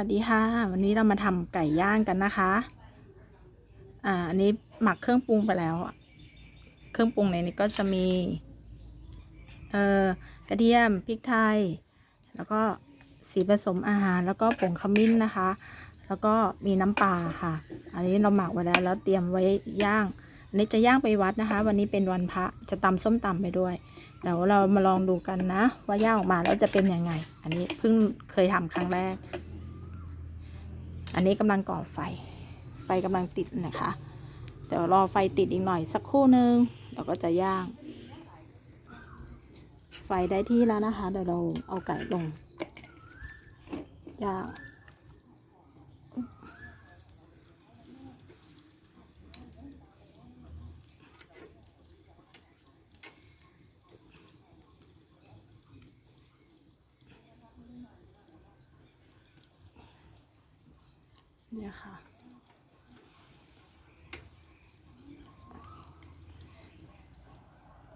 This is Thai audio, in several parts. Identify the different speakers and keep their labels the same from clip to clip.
Speaker 1: วัสดีค่ะ วันนี้เรามาทำไก่ย่างกันนะคะ อ่า อันนี้หมักเครื่องปรุงไปแล้ว เครื่องปรุงในนี้ก็จะมี เอ่อ กระเทียม พริกไทย แล้วก็สีผสมอาหาร แล้วก็ผงขมิ้นนะคะ แล้วก็มีน้ำปลาค่ะ อันนี้เราหมักไว้แล้ว แล้วเตรียมไว้ย่าง อันนี้จะย่างไปวัดนะคะ วันนี้เป็นวันพระ จะตำส้มตำไปด้วย เดี๋ยวเรามาลองดูกันนะ ว่าย่างออกมาแล้วจะเป็นยังไง อันนี้เพิ่งเคยทำครั้งแรก อันนี้กำลังก่อไฟ ไฟกำลังติดนะคะ เดี๋ยวรอไฟติดอีกหน่อยสักครู่นึงเราก็จะย่าง ไฟได้ที่แล้วนะคะ เดี๋ยวเราเอาไก่ลงย่าง เนี่ยค่ะ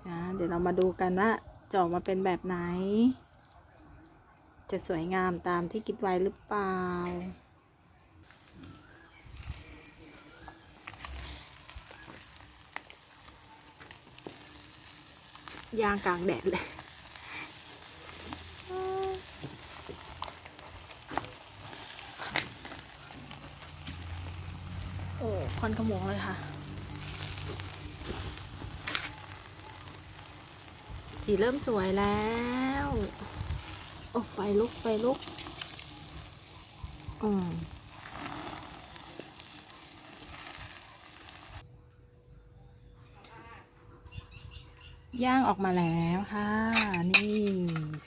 Speaker 1: นะ เดี๋ยวเรามาดูกันว่าจะออกมาเป็นแบบไหน จะสวยงามตามที่คิดไว้หรือเปล่าย่างกลางแดดเลย โอ้ควันขโมงเลยค่ะ สีเริ่มสวยแล้ว โอ้ไฟลุกไฟลุกอืมย่างออกมาแล้วค่ะ นี่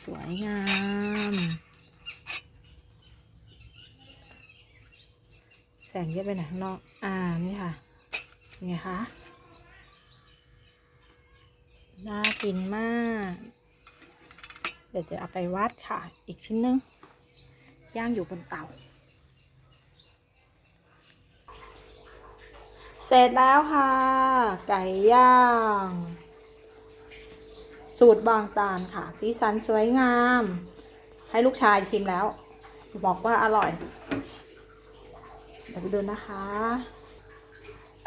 Speaker 1: สวยงาม แสงเยอะไปไหนข้างนอก อ่า นี่ค่ะเป็นไงคะ น่ากินมาก เดี๋ยวจะเอาไปวัดค่ะ อีกชิ้นหนึง ย่างอยู่บนเตา เสร็จแล้วค่ะ ไก่ย่าง สูตรบางตาลค่ะ สีสันสวยงาม ให้ลูกชายชิมแล้ว บอกว่าอร่อย เดี๋ยวไปดูนะคะ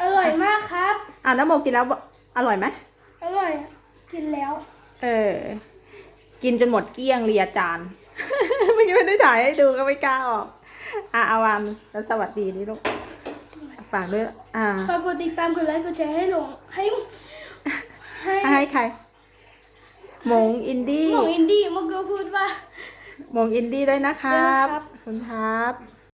Speaker 2: อร่อยมากครับ
Speaker 1: อ่าน้ำโมกินแล้วบอกอร่อยไหม
Speaker 2: อร่อย กินแล้ว
Speaker 1: เออ กินจนหมดเกลี้ยงเรียจานเมื่อกี้ไม่ได้ถ่ายให้ดูก็ไม่กล้าออก อะอาวันแล้วสวัสดีนี่ลูก ฝากด้วย อ่า
Speaker 2: ฝากกดติดตามกดไลค์กดแชร์ให้หลงให้ ให้
Speaker 1: ให้ใครหมงอินดี้
Speaker 2: หลงอินดี้เมื่อกี้พูดว่า
Speaker 1: หมงอินดี้ด้วยนะครับ
Speaker 2: ด้วยครับ
Speaker 1: ขอบคุณครับ